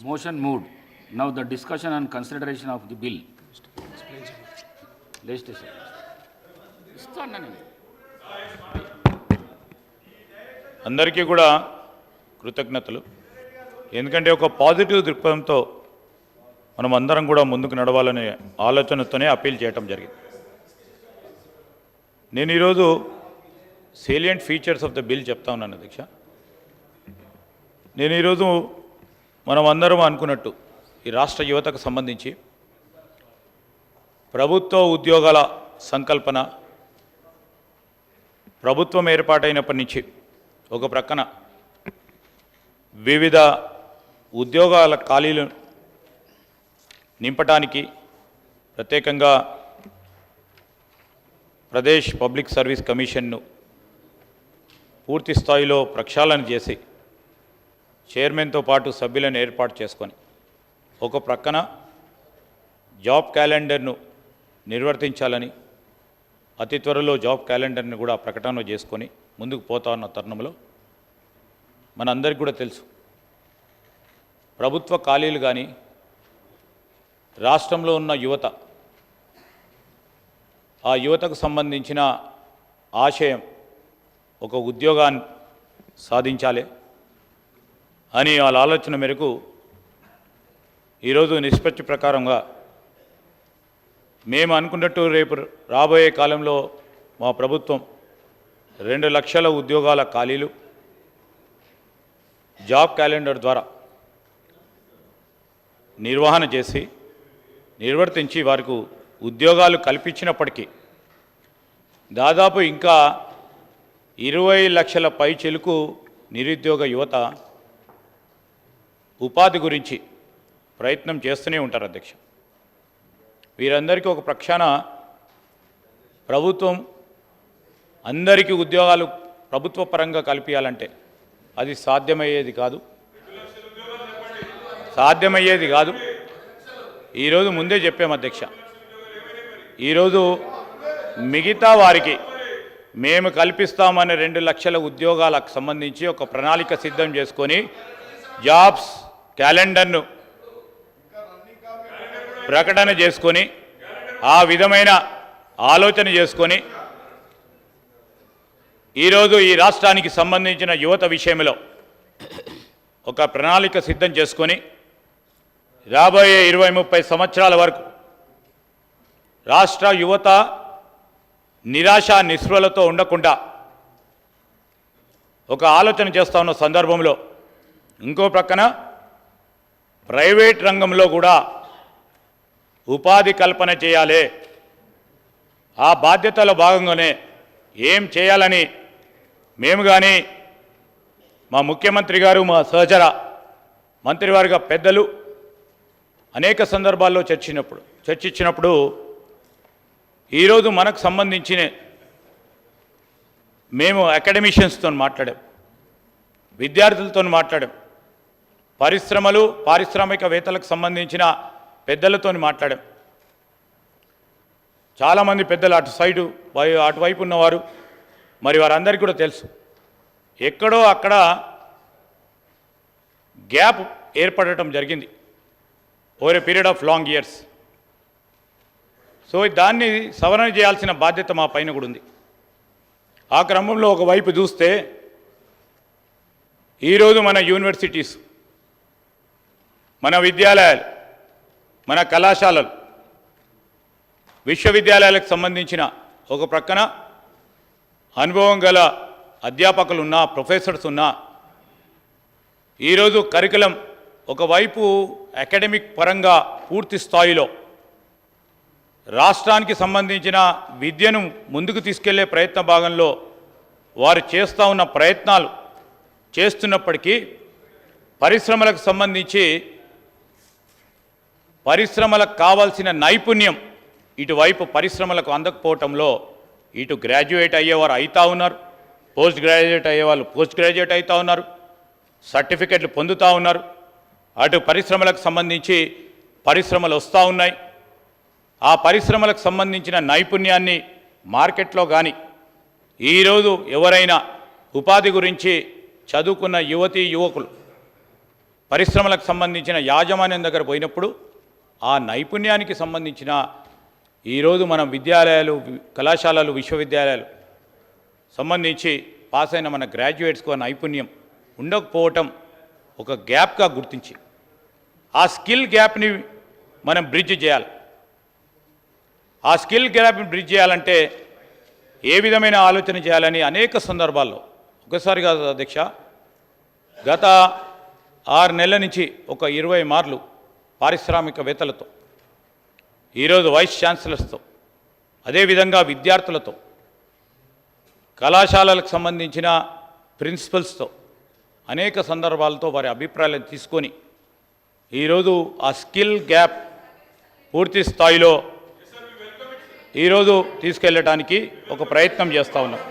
Motion moved. Now the discussion and consideration of the bill. Legislation. అందరికీ కూడా కృతజ్ఞతలు ఎందుకంటే ఒక పాజిటివ్ దృక్పథంతో మనం అందరం కూడా ముందుకు నడవాలనే ఆలోచనతోనే అప్పీల్ చేయటం జరిగింది నేను ఈరోజు salient features of the bill చెప్తా ఉన్నాను అధ్యక్ష నేను ఈరోజు మనం అందరం అనుకున్నట్టు ఈ రాష్ట్ర యువతకు సంబంధించి ప్రభుత్వ ఉద్యోగాల సంకల్పన ప్రభుత్వం ఏర్పాటైనప్పటి నుంచి ఒక ప్రక్కన వివిధ ఉద్యోగాల ఖాళీలు నింపటానికి ప్రత్యేకంగా ప్రదేశ్ పబ్లిక్ సర్వీస్ కమిషన్ను పూర్తి స్థాయిలో ప్రక్షాళన చేసి చైర్మన్తో పాటు సభ్యులను ఏర్పాటు చేసుకొని ఒక ప్రక్కన జాబ్ క్యాలెండర్ను నిర్వర్తించాలని అతి త్వరలో జాబ్ క్యాలెండర్ని కూడా ప్రకటన చేసుకొని ముందుకు పోతా ఉన్న తరుణంలో మనందరికీ కూడా తెలుసు ప్రభుత్వ ఖాళీలు కానీ రాష్ట్రంలో ఉన్న యువత ఆ యువతకు సంబంధించిన ఆశయం ఒక ఉద్యోగాన్ని సాధించాలి. అని వాళ్ళ ఆలోచన మేరకు ఈరోజు నిష్పత్తి ప్రకారంగా మేము అనుకున్నట్టు రేపు రాబోయే కాలంలో మా ప్రభుత్వం రెండు లక్షల ఉద్యోగాల ఖాళీలు జాబ్ క్యాలెండర్ ద్వారా నిర్వహణ చేసి నిర్వర్తించి వారికి ఉద్యోగాలు కల్పించినప్పటికీ దాదాపు ఇంకా ఇరవై లక్షల పై చెలుకు నిరుద్యోగ యువత ఉపాధి గురించి ప్రయత్నం చేస్తూనే ఉంటారు అధ్యక్ష. వీరందరికీ ఒక ప్రక్షాన ప్రభుత్వం అందరికీ ఉద్యోగాలు ప్రభుత్వ పరంగా కల్పించాలంటే అది సాధ్యమయ్యేది కాదు. సాధ్యమయ్యేది కాదు. ఈరోజు ముందే చెప్పాము అధ్యక్ష. ఈరోజు మిగతా వారికి మేము కల్పిస్తామనే రెండు లక్షల ఉద్యోగాలకు సంబంధించి ఒక ప్రణాళిక సిద్ధం చేసుకొని జాబ్స్ క్యాలెండర్ను ప్రకటన చేసుకొని ఆ విధమైన ఆలోచన చేసుకొని ఈరోజు ఈ రాష్ట్రానికి సంబంధించిన యువత విషయంలో ఒక ప్రణాళిక సిద్ధం చేసుకొని రాబోయే ఇరవై ముప్పై సంవత్సరాల వరకు రాష్ట్ర యువత నిరాశ నిస్పృహలతో ఉండకుండా ఒక ఆలోచన చేస్తా ఉన్న సందర్భంలో ఇంకో ప్రక్కన ప్రైవేట్ రంగంలో కూడా ఉపాధి కల్పన చేయాలి. ఆ బాధ్యతలో భాగంగానే ఏం చేయాలని మేము కానీ మా ముఖ్యమంత్రి గారు మా సహచర మంత్రివర్గ పెద్దలు అనేక సందర్భాల్లో చర్చినప్పుడు చర్చించినప్పుడు ఈరోజు మనకు సంబంధించిన మేము అకాడమిషియన్స్తో మాట్లాడాం. విద్యార్థులతో మాట్లాడాం. పరిశ్రమలు పారిశ్రామికవేత్తలకు సంబంధించిన పెద్దలతో మాట్లాడాం. చాలామంది పెద్దలు అటు సైడు వై- అటువైపు ఉన్నవారు. మరి వారందరికీ కూడా తెలుసు. ఎక్కడో అక్కడ గ్యాప్ ఏర్పడటం జరిగింది. Over a period of long years. So దాన్ని సవరణ చేయాల్సిన బాధ్యత మా పైన కూడా ఉంది. ఆ క్రమంలో ఒకవైపు చూస్తే ఈరోజు మన యూనివర్సిటీస్ మన విద్యాలయాలు మన కళాశాలలు విశ్వవిద్యాలయాలకు సంబంధించిన ఒక ప్రక్కన అనుభవం గల అధ్యాపకులు ఉన్నా ప్రొఫెసర్స్ ఉన్నా ఈరోజు కరికులం ఒకవైపు అకాడమిక్ పరంగా పూర్తి స్థాయిలో రాష్ట్రానికి సంబంధించిన విద్యను ముందుకు తీసుకెళ్ళే ప్రయత్న భాగంలో వారు చేస్తూ ఉన్న ప్రయత్నాలు చేస్తున్నప్పటికీ పరిశ్రమలకు సంబంధించి పరిశ్రమలకు కావాల్సిన నైపుణ్యం ఇటువైపు పరిశ్రమలకు అందకపోవటంలో ఇటు గ్రాడ్యుయేట్ అయ్యేవారు అవుతా ఉన్నారు పోస్ట్ గ్రాడ్యుయేట్ అయ్యేవాళ్ళు పోస్ట్ గ్రాడ్యుయేట్ అవుతా ఉన్నారు సర్టిఫికెట్లు పొందుతూ ఉన్నారు. అటు పరిశ్రమలకు సంబంధించి పరిశ్రమలు వస్తూ ఉన్నాయి. ఆ పరిశ్రమలకు సంబంధించిన నైపుణ్యాన్ని మార్కెట్లో కానీ ఈరోజు ఎవరైనా ఉపాధి గురించి చదువుకున్న యువతీ యువకులు పరిశ్రమలకు సంబంధించిన యాజమాన్యం దగ్గర పోయినప్పుడు ఆ నైపుణ్యానికి సంబంధించిన ఈరోజు మనం విద్యాలయాలు కళాశాలలు విశ్వవిద్యాలయాలు సంబంధించి పాస్ అయిన మన గ్రాడ్యుయేట్స్కు ఆ నైపుణ్యం ఉండకపోవటం ఒక గ్యాప్గా గుర్తించి ఆ స్కిల్ గ్యాప్ని మనం బ్రిడ్జ్ చేయాలి. ఆ స్కిల్ గ్యాప్ని బ్రిడ్జ్ చేయాలంటే ఏ విధమైన ఆలోచన చేయాలని అనేక సందర్భాల్లో ఒకసారి కాదు అధ్యక్ష గత ఆరు నెలల నుంచి ఒక ఇరవై మార్లు పారిశ్రామికవేత్తలతో ఈరోజు వైస్ ఛాన్సలర్స్తో అదేవిధంగా విద్యార్థులతో కళాశాలలకు సంబంధించిన ప్రిన్సిపల్స్తో అనేక సందర్భాలతో వారి అభిప్రాయాలను తీసుకొని ఈరోజు ఆ స్కిల్ గ్యాప్ పూర్తి స్థాయిలో ఈరోజు తీసుకెళ్ళటానికి ఒక ప్రయత్నం చేస్తూ ఉన్నాం